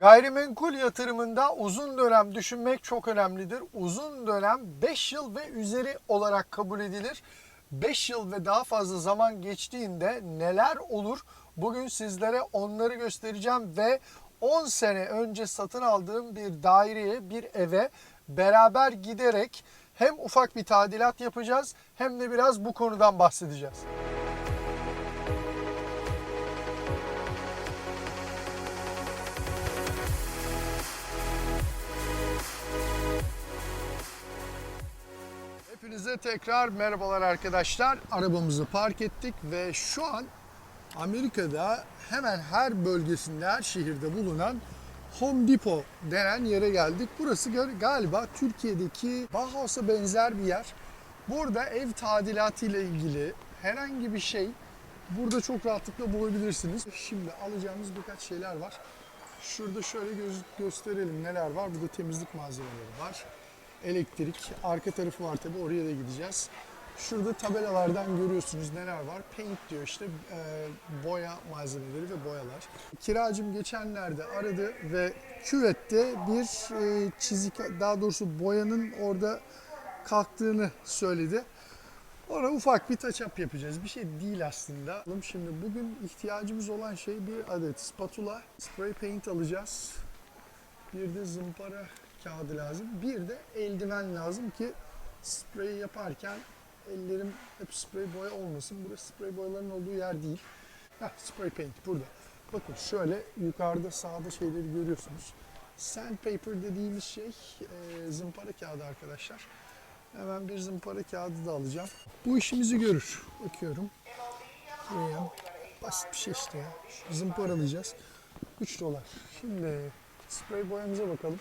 Gayrimenkul yatırımında uzun dönem düşünmek çok önemlidir. Uzun dönem 5 yıl ve üzeri olarak kabul edilir. 5 yıl ve daha fazla zaman geçtiğinde neler olur? Bugün sizlere onları göstereceğim ve 10 sene önce satın aldığım bir daireye, bir eve beraber giderek hem ufak bir tadilat yapacağız hem de biraz bu konudan bahsedeceğiz. Hepinize tekrar merhabalar arkadaşlar. Arabamızı park ettik ve şu an Amerika'da hemen her bölgesinde, her şehirde bulunan Home Depot denen yere geldik. Burası galiba Türkiye'deki Bauhaus'a benzer bir yer. Burada ev tadilatı ile ilgili herhangi bir şey burada çok rahatlıkla bulabilirsiniz. Şimdi alacağımız birkaç şeyler var. Şurada şöyle göz- gösterelim neler var. Burada temizlik malzemeleri var elektrik. Arka tarafı var tabi oraya da gideceğiz. Şurada tabelalardan görüyorsunuz neler var. Paint diyor işte e, boya malzemeleri ve boyalar. Kiracım geçenlerde aradı ve küvette bir e, çizik daha doğrusu boyanın orada kalktığını söyledi. Ona ufak bir touch up yapacağız. Bir şey değil aslında. Şimdi bugün ihtiyacımız olan şey bir adet spatula, spray paint alacağız. Bir de zımpara kağıdı lazım. Bir de eldiven lazım ki sprey yaparken ellerim hep sprey boya olmasın. Burası sprey boyaların olduğu yer değil. Heh, spray paint burada. Bakın şöyle yukarıda sağda şeyleri görüyorsunuz. Sandpaper dediğimiz şey e, zımpara kağıdı arkadaşlar. Hemen bir zımpara kağıdı da alacağım. Bu işimizi görür. Bakıyorum. Buraya basit bir şey işte ya. Zımparalayacağız. 3 dolar. Şimdi sprey boyamıza bakalım.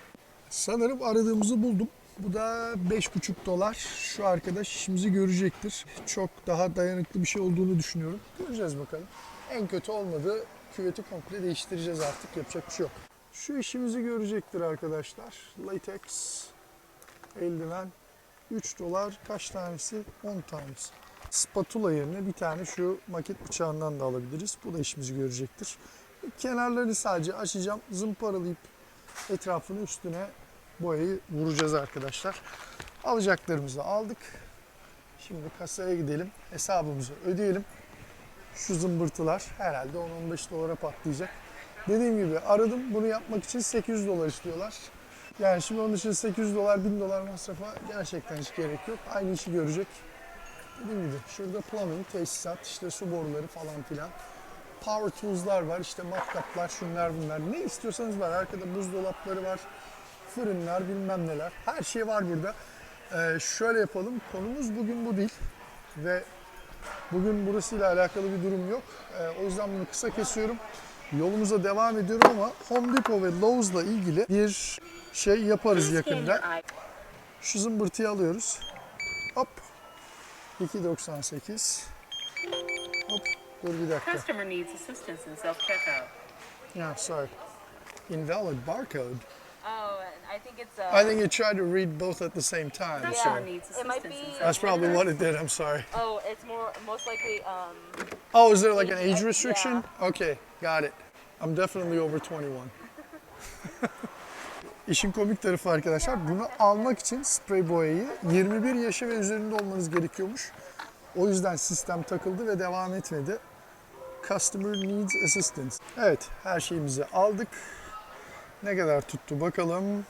Sanırım aradığımızı buldum. Bu da 5,5 dolar. Şu arkadaş işimizi görecektir. Çok daha dayanıklı bir şey olduğunu düşünüyorum. Göreceğiz bakalım. En kötü olmadı. Küveti komple değiştireceğiz artık. Yapacak bir şey yok. Şu işimizi görecektir arkadaşlar. Latex, eldiven, 3 dolar kaç tanesi? 10 tanesi. Spatula yerine bir tane şu maket bıçağından da alabiliriz. Bu da işimizi görecektir. Kenarlarını sadece açacağım. Zımparalayıp etrafını üstüne boyayı vuracağız arkadaşlar. Alacaklarımızı aldık. Şimdi kasaya gidelim. Hesabımızı ödeyelim. Şu zımbırtılar herhalde 10-15 dolara patlayacak. Dediğim gibi aradım. Bunu yapmak için 800 dolar istiyorlar. Yani şimdi onun için 800 dolar, 1000 dolar masrafa gerçekten hiç gerek yok. Aynı işi görecek. Dediğim gibi şurada plumbing, tesisat, işte su boruları falan filan. Power tools'lar var, işte matkaplar, şunlar bunlar. Ne istiyorsanız var. Arkada buzdolapları var, fırınlar, bilmem neler. Her şey var burada. Ee, şöyle yapalım. Konumuz bugün bu değil. Ve bugün burasıyla alakalı bir durum yok. Ee, o yüzden bunu kısa kesiyorum. Yolumuza devam ediyorum ama Home Depot ve Lowe's'la ilgili bir şey yaparız yakında. Şu zımbırtıyı alıyoruz. Hop. 2.98. Hop. Dur bir dakika. Customer needs assistance in self-checkout. Yeah, sorry. Invalid barcode. I think it's a. I think it tried to read both at the same time. Customer So needs It might be- that's probably what it did. I'm sorry. Oh, it's more most likely. Um, Oh, is there like an age Yeah. restriction? Okay, got it. I'm definitely over 21. İşin komik tarafı arkadaşlar bunu almak için sprey boyayı 21 yaşa ve üzerinde olmanız gerekiyormuş. O yüzden sistem takıldı ve devam etmedi. Customer needs assistance. Evet, her şeyimizi aldık. Ne kadar tuttu bakalım.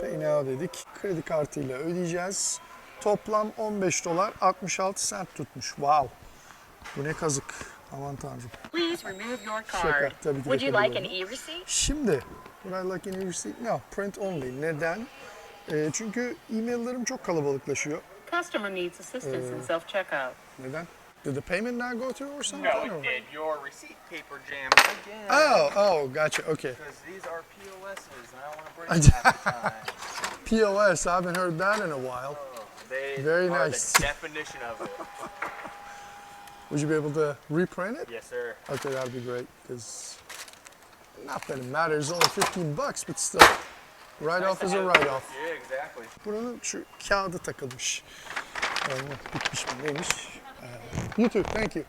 Pay now dedik. Kredi kartıyla ödeyeceğiz. Toplam 15 dolar 66 cent tutmuş. Wow. Bu ne kazık. Aman tanrım. Please remove your Şaka. Tabii ki would you like an e-receipt? Şimdi, would I like an e-receipt? No, print only. Neden? Ee, çünkü e-maillerim çok kalabalıklaşıyor. Customer needs assistance in self-checkout. Neden? Did the payment not go through or something? No, or- it did. Your receipt paper jammed again. Oh, oh, gotcha. Okay. Because these are POSs, and I don't want to break them half the time. POS, I haven't heard that in a while. Oh, they Very are nice. the definition of it. Would you be able to reprint it? Yes, sir. Okay, that'd be great. Because not that it matters, only 15 bucks, but still. Write off is a write off. Yeah, exactly. Buranın şu kağıdı takılmış. Allah bitmiş mi neymiş? You too, thank you.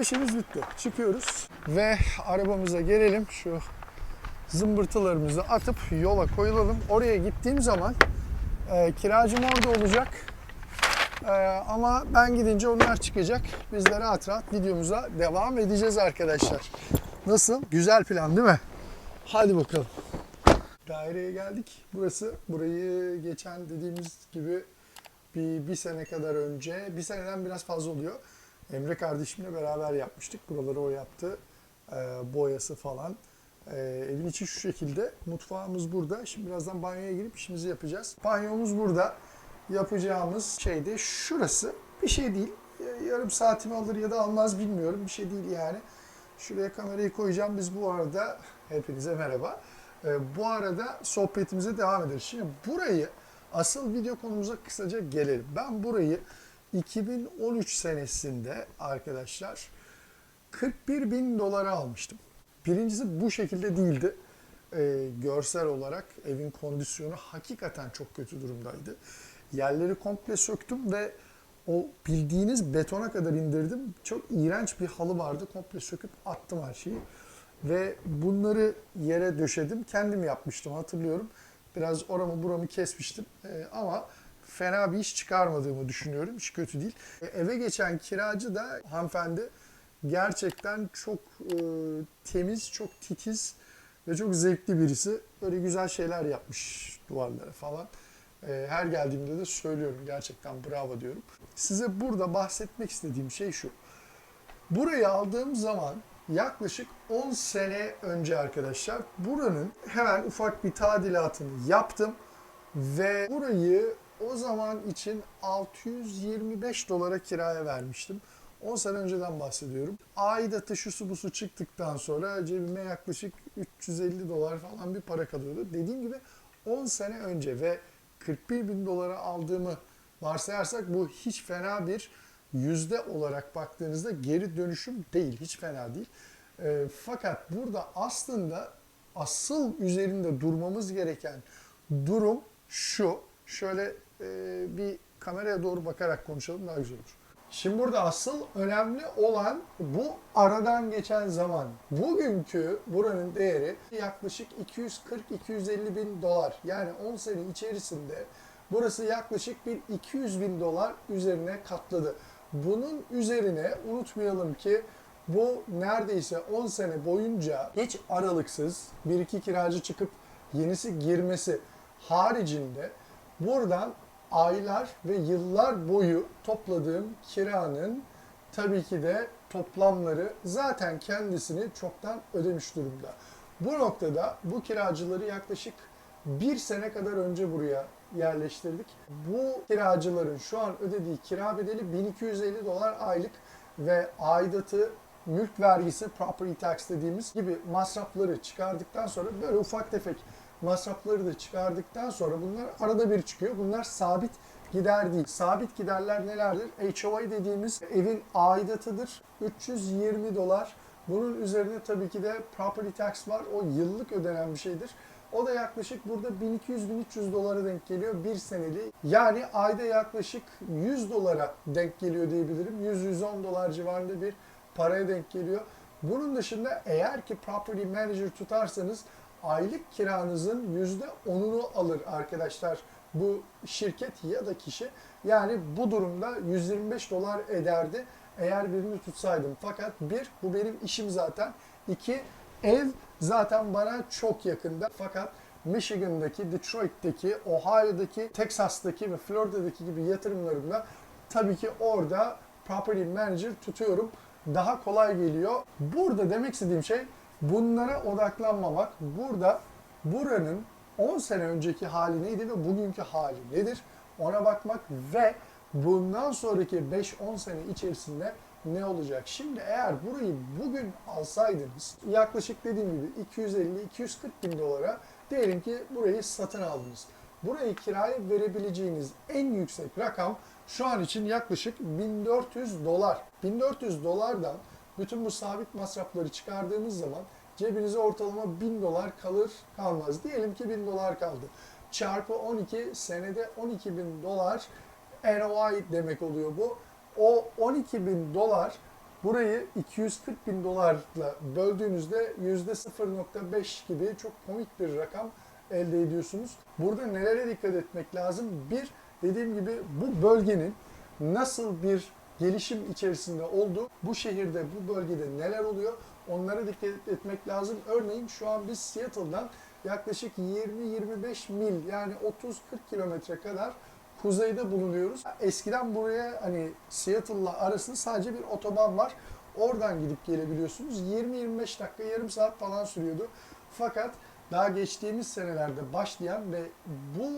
İşimiz bitti. Çıkıyoruz ve arabamıza gelelim. Şu zımbırtılarımızı atıp yola koyulalım. Oraya gittiğim zaman e, kiracım orada olacak. E, ama ben gidince onlar çıkacak. Biz de rahat rahat videomuza devam edeceğiz arkadaşlar. Nasıl? Güzel plan değil mi? Hadi bakalım. Daireye geldik. Burası, burayı geçen dediğimiz gibi bir, bir sene kadar önce, bir seneden biraz fazla oluyor. Emre kardeşimle beraber yapmıştık. Buraları o yaptı. Ee, boyası falan. Ee, evin içi şu şekilde. Mutfağımız burada. Şimdi birazdan banyoya girip işimizi yapacağız. Banyomuz burada. Yapacağımız şey de şurası. Bir şey değil. Ya- Yarım saatimi alır ya da almaz bilmiyorum. Bir şey değil yani. Şuraya kamerayı koyacağım. Biz bu arada hepinize merhaba. Ee, bu arada sohbetimize devam ederiz. Şimdi burayı asıl video konumuza kısaca gelelim. Ben burayı 2013 senesinde arkadaşlar 41 bin dolara almıştım. Birincisi bu şekilde değildi. Ee, görsel olarak evin kondisyonu hakikaten çok kötü durumdaydı. Yerleri komple söktüm ve o bildiğiniz betona kadar indirdim. Çok iğrenç bir halı vardı. Komple söküp attım her şeyi. Ve bunları yere döşedim. Kendim yapmıştım hatırlıyorum. Biraz oramı buramı kesmiştim. Ee, ama fena bir iş çıkarmadığımı düşünüyorum. Hiç kötü değil. E, eve geçen kiracı da hanımefendi gerçekten çok e, temiz, çok titiz ve çok zevkli birisi. Böyle güzel şeyler yapmış duvarlara falan. E, her geldiğimde de söylüyorum gerçekten bravo diyorum. Size burada bahsetmek istediğim şey şu. Burayı aldığım zaman yaklaşık 10 sene önce arkadaşlar buranın hemen ufak bir tadilatını yaptım ve burayı o zaman için 625 dolara kiraya vermiştim. 10 sene önceden bahsediyorum. Aidatı şusu busu çıktıktan sonra cebime yaklaşık 350 dolar falan bir para kalıyordu. Dediğim gibi 10 sene önce ve 41 bin dolara aldığımı varsayarsak bu hiç fena bir yüzde olarak baktığınızda geri dönüşüm değil. Hiç fena değil. E, fakat burada aslında asıl üzerinde durmamız gereken durum şu. Şöyle e, bir kameraya doğru bakarak konuşalım daha güzel olur. Şimdi burada asıl önemli olan bu aradan geçen zaman. Bugünkü buranın değeri yaklaşık 240-250 bin dolar. Yani 10 sene içerisinde burası yaklaşık bir 200 bin dolar üzerine katladı. Bunun üzerine unutmayalım ki bu neredeyse 10 sene boyunca hiç aralıksız bir iki kiracı çıkıp yenisi girmesi haricinde buradan aylar ve yıllar boyu topladığım kiranın tabii ki de toplamları zaten kendisini çoktan ödemiş durumda. Bu noktada bu kiracıları yaklaşık bir sene kadar önce buraya yerleştirdik. Bu kiracıların şu an ödediği kira bedeli 1250 dolar aylık ve aidatı, mülk vergisi, property tax dediğimiz gibi masrafları çıkardıktan sonra böyle ufak tefek masrafları da çıkardıktan sonra bunlar arada bir çıkıyor. Bunlar sabit gider değil. Sabit giderler nelerdir? HOA dediğimiz evin aidatıdır. 320 dolar. Bunun üzerine tabii ki de property tax var. O yıllık ödenen bir şeydir. O da yaklaşık burada 1200-1300 dolara denk geliyor bir seneli. Yani ayda yaklaşık 100 dolara denk geliyor diyebilirim. 100-110 dolar civarında bir paraya denk geliyor. Bunun dışında eğer ki property manager tutarsanız aylık kiranızın %10'unu alır arkadaşlar bu şirket ya da kişi. Yani bu durumda 125 dolar ederdi eğer birini tutsaydım. Fakat bir, bu benim işim zaten. İki, ev zaten bana çok yakında. Fakat Michigan'daki, Detroit'teki, Ohio'daki, Texas'taki ve Florida'daki gibi yatırımlarımda tabii ki orada property manager tutuyorum. Daha kolay geliyor. Burada demek istediğim şey bunlara odaklanmamak. Burada buranın 10 sene önceki hali neydi ve bugünkü hali nedir? Ona bakmak ve bundan sonraki 5-10 sene içerisinde ne olacak? Şimdi eğer burayı bugün alsaydınız yaklaşık dediğim gibi 250-240 bin dolara diyelim ki burayı satın aldınız. Burayı kiraya verebileceğiniz en yüksek rakam şu an için yaklaşık 1400 dolar. 1400 dolardan bütün bu sabit masrafları çıkardığımız zaman cebinize ortalama 1000 dolar kalır kalmaz. Diyelim ki 1000 dolar kaldı. Çarpı 12 senede 12 bin dolar NOI demek oluyor bu. O 12 bin dolar Burayı 240 bin dolarla böldüğünüzde yüzde 0.5 gibi çok komik bir rakam elde ediyorsunuz. Burada nelere dikkat etmek lazım? Bir, dediğim gibi bu bölgenin nasıl bir gelişim içerisinde olduğu, bu şehirde, bu bölgede neler oluyor onlara dikkat etmek lazım. Örneğin şu an biz Seattle'dan yaklaşık 20-25 mil yani 30-40 kilometre kadar kuzeyde bulunuyoruz. Eskiden buraya hani Seattle'la arasında sadece bir otoban var. Oradan gidip gelebiliyorsunuz. 20-25 dakika, yarım saat falan sürüyordu. Fakat daha geçtiğimiz senelerde başlayan ve bu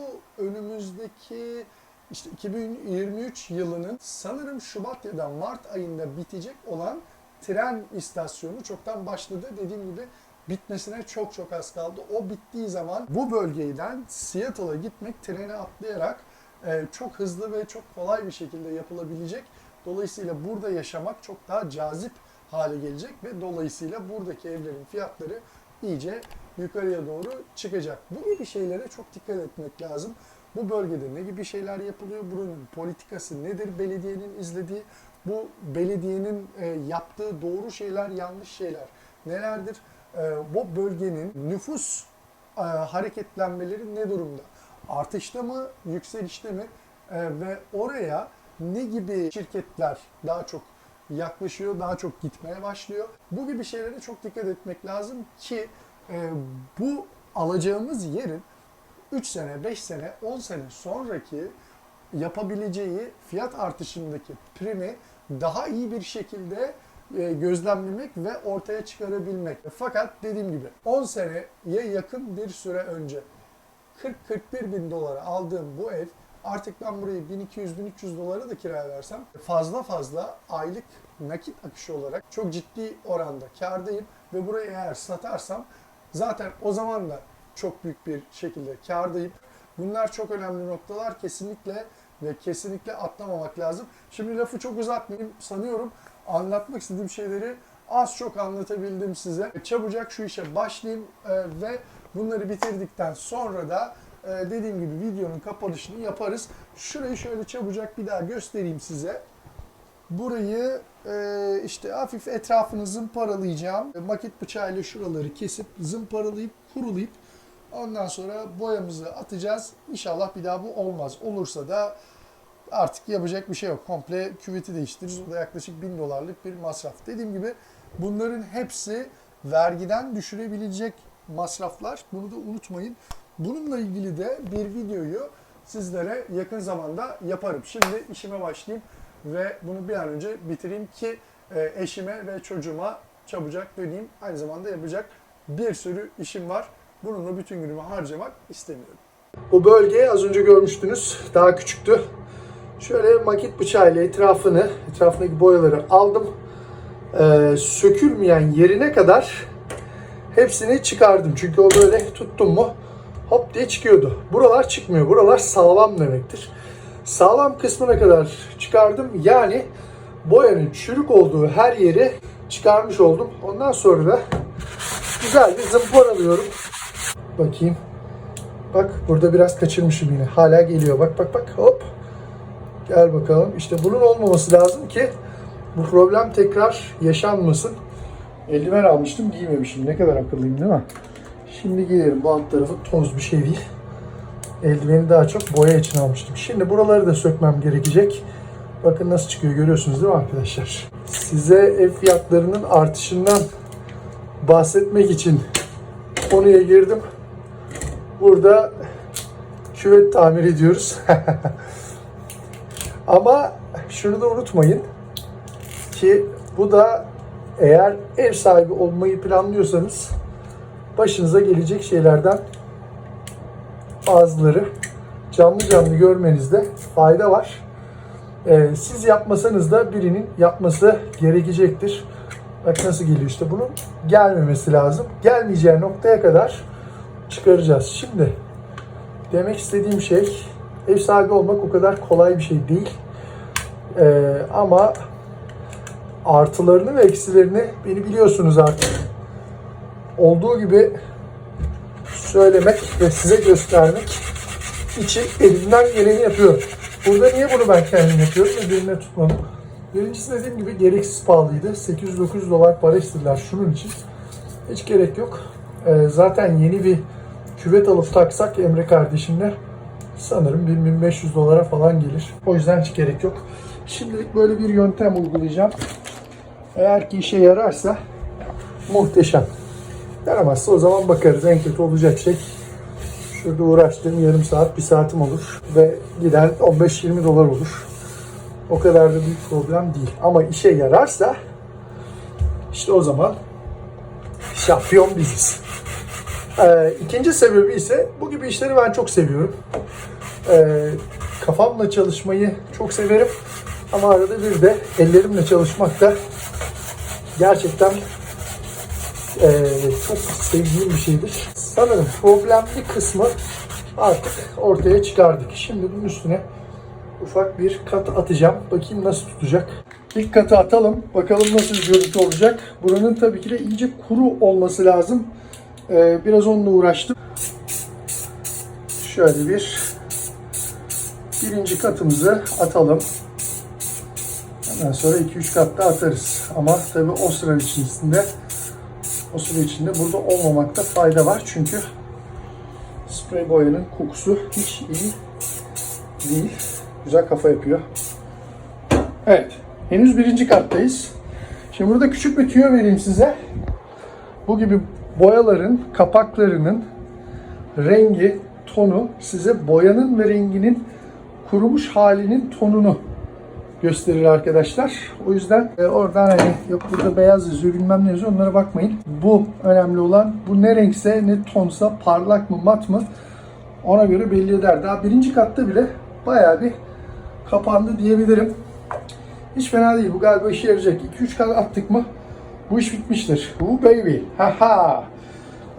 önümüzdeki işte 2023 yılının sanırım Şubat ya da Mart ayında bitecek olan tren istasyonu çoktan başladı. Dediğim gibi bitmesine çok çok az kaldı. O bittiği zaman bu bölgeden Seattle'a gitmek trene atlayarak çok hızlı ve çok kolay bir şekilde yapılabilecek. Dolayısıyla burada yaşamak çok daha cazip hale gelecek ve dolayısıyla buradaki evlerin fiyatları iyice yukarıya doğru çıkacak. Bu gibi şeylere çok dikkat etmek lazım. Bu bölgede ne gibi şeyler yapılıyor? Buranın politikası nedir? Belediyenin izlediği, bu belediyenin e, yaptığı doğru şeyler, yanlış şeyler nelerdir? E, bu bölgenin nüfus e, hareketlenmeleri ne durumda? Artışta mı, yükselişte mi? E, ve oraya ne gibi şirketler daha çok yaklaşıyor, daha çok gitmeye başlıyor? Bu gibi şeylere çok dikkat etmek lazım ki e, bu alacağımız yerin 3 sene, 5 sene, 10 sene sonraki yapabileceği fiyat artışındaki primi daha iyi bir şekilde e, gözlemlemek ve ortaya çıkarabilmek. Fakat dediğim gibi 10 seneye yakın bir süre önce 40-41 bin dolara aldığım bu ev artık ben burayı 1200-1300 dolara da kiraya versem fazla fazla aylık nakit akışı olarak çok ciddi oranda kardayım ve burayı eğer satarsam zaten o zaman da çok büyük bir şekilde kardayım. Bunlar çok önemli noktalar kesinlikle ve kesinlikle atlamamak lazım. Şimdi lafı çok uzatmayayım sanıyorum anlatmak istediğim şeyleri az çok anlatabildim size. Çabucak şu işe başlayayım e, ve bunları bitirdikten sonra da e, dediğim gibi videonun kapanışını yaparız. Şurayı şöyle çabucak bir daha göstereyim size. Burayı e, işte hafif etrafını zımparalayacağım. Makit bıçağıyla şuraları kesip zımparalayıp kurulayıp ondan sonra boyamızı atacağız. İnşallah bir daha bu olmaz. Olursa da artık yapacak bir şey yok. Komple küveti değiştiririz. O da yaklaşık 1000 dolarlık bir masraf. Dediğim gibi bunların hepsi vergiden düşürebilecek masraflar. Bunu da unutmayın. Bununla ilgili de bir videoyu sizlere yakın zamanda yaparım. Şimdi işime başlayayım ve bunu bir an önce bitireyim ki e, eşime ve çocuğuma çabucak döneyim. Aynı zamanda yapacak bir sürü işim var. Bununla bütün günümü harcamak istemiyorum. Bu bölgeyi az önce görmüştünüz. Daha küçüktü. Şöyle makit bıçağıyla etrafını, etrafındaki boyaları aldım. Ee, sökülmeyen yerine kadar hepsini çıkardım. Çünkü o böyle tuttum mu hop diye çıkıyordu. Buralar çıkmıyor. Buralar sağlam demektir. Sağlam kısmına kadar çıkardım. Yani boyanın çürük olduğu her yeri çıkarmış oldum. Ondan sonra da güzel bir zımparalıyorum. Bakayım. Bak burada biraz kaçırmışım yine. Hala geliyor. Bak bak bak hop. Gel bakalım. İşte bunun olmaması lazım ki bu problem tekrar yaşanmasın. Eldiven almıştım giymemişim. Ne kadar akıllıyım değil mi? Şimdi giyelim. Bu alt tarafı toz bir şey değil. Eldiveni daha çok boya için almıştım. Şimdi buraları da sökmem gerekecek. Bakın nasıl çıkıyor görüyorsunuz değil mi arkadaşlar? Size ev fiyatlarının artışından bahsetmek için konuya girdim. Burada küvet tamir ediyoruz. Ama şunu da unutmayın ki bu da eğer ev sahibi olmayı planlıyorsanız başınıza gelecek şeylerden bazıları canlı canlı görmenizde fayda var. Ee, siz yapmasanız da birinin yapması gerekecektir. Bak nasıl geliyor işte bunun gelmemesi lazım. Gelmeyeceği noktaya kadar çıkaracağız. Şimdi demek istediğim şey ev sahibi olmak o kadar kolay bir şey değil. Ee, ama artılarını ve eksilerini beni biliyorsunuz artık. Olduğu gibi söylemek ve size göstermek için elimden geleni yapıyorum. Burada niye bunu ben kendim yapıyorum ve birine tutmadım? Birincisi dediğim gibi gereksiz pahalıydı. 800-900 dolar para istediler şunun için. Hiç gerek yok. Ee, zaten yeni bir küvet alıp taksak Emre kardeşimle sanırım 1500 dolara falan gelir. O yüzden hiç gerek yok. Şimdilik böyle bir yöntem uygulayacağım. Eğer ki işe yararsa muhteşem. Yaramazsa o zaman bakarız. En kötü olacak şey şurada uğraştığım yarım saat, bir saatim olur. Ve giden 15-20 dolar olur. O kadar da büyük problem değil. Ama işe yararsa işte o zaman şampiyon biziz. Ee, ikinci sebebi ise bu gibi işleri ben çok seviyorum. Ee, kafamla çalışmayı çok severim. Ama arada bir de ellerimle çalışmak da gerçekten ee, çok sevdiğim bir şeydir. Sanırım problemli kısmı artık ortaya çıkardık. Şimdi bunun üstüne ufak bir kat atacağım. Bakayım nasıl tutacak. İlk katı atalım. Bakalım nasıl bir görüntü olacak. Buranın tabii ki de iyice kuru olması lazım. Ee, biraz onunla uğraştım. Şöyle bir birinci katımızı atalım. Sonra 2-3 kat da atarız. Ama tabii o sıra içerisinde o süre içinde burada olmamakta fayda var. Çünkü sprey boyanın kokusu hiç iyi değil. Güzel kafa yapıyor. Evet. Henüz birinci kattayız. Şimdi burada küçük bir tüyo vereyim size. Bu gibi boyaların kapaklarının rengi, tonu size boyanın ve renginin kurumuş halinin tonunu gösterir arkadaşlar. O yüzden e, oradan hani yok burada beyaz yazıyor bilmem ne yazıyor onlara bakmayın. Bu önemli olan bu ne renkse ne tonsa parlak mı mat mı ona göre belli eder. Daha birinci katta bile bayağı bir kapandı diyebilirim. Hiç fena değil. Bu galiba işe yarayacak. 2-3 kat attık mı bu iş bitmiştir. Bu baby. Haha.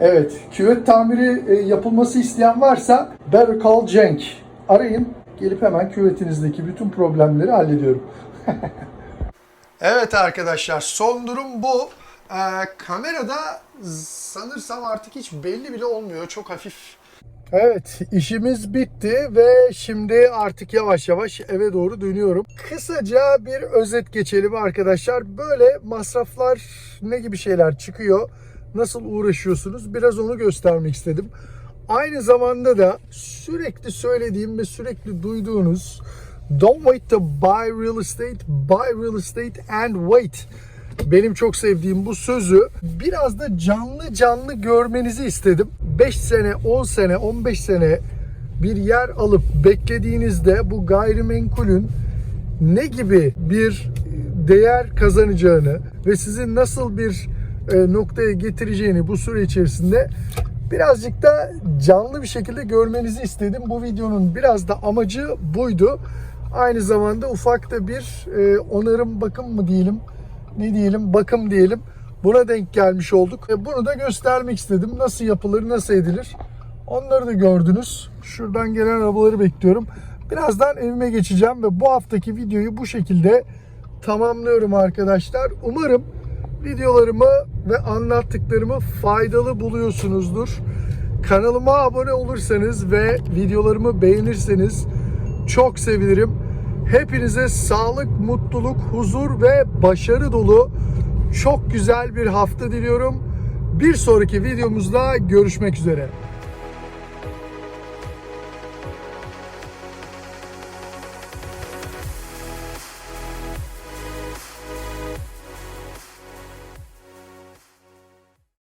Evet. Küvet tamiri e, yapılması isteyen varsa Better Call Cenk. Arayın. Gelip hemen küvetinizdeki bütün problemleri hallediyorum. evet arkadaşlar son durum bu. Ee, kamerada sanırsam artık hiç belli bile olmuyor. Çok hafif. Evet işimiz bitti ve şimdi artık yavaş yavaş eve doğru dönüyorum. Kısaca bir özet geçelim arkadaşlar. Böyle masraflar ne gibi şeyler çıkıyor? Nasıl uğraşıyorsunuz? Biraz onu göstermek istedim. Aynı zamanda da sürekli söylediğim ve sürekli duyduğunuz Don't wait to buy real estate, buy real estate and wait. Benim çok sevdiğim bu sözü biraz da canlı canlı görmenizi istedim. 5 sene, 10 sene, 15 sene bir yer alıp beklediğinizde bu gayrimenkulün ne gibi bir değer kazanacağını ve sizi nasıl bir e, noktaya getireceğini bu süre içerisinde birazcık da canlı bir şekilde görmenizi istedim. Bu videonun biraz da amacı buydu. Aynı zamanda ufak da bir e, onarım bakım mı diyelim ne diyelim bakım diyelim buna denk gelmiş olduk. E, bunu da göstermek istedim. Nasıl yapılır, nasıl edilir onları da gördünüz. Şuradan gelen arabaları bekliyorum. Birazdan evime geçeceğim ve bu haftaki videoyu bu şekilde tamamlıyorum arkadaşlar. Umarım videolarımı ve anlattıklarımı faydalı buluyorsunuzdur. Kanalıma abone olursanız ve videolarımı beğenirseniz çok sevinirim. Hepinize sağlık, mutluluk, huzur ve başarı dolu çok güzel bir hafta diliyorum. Bir sonraki videomuzda görüşmek üzere.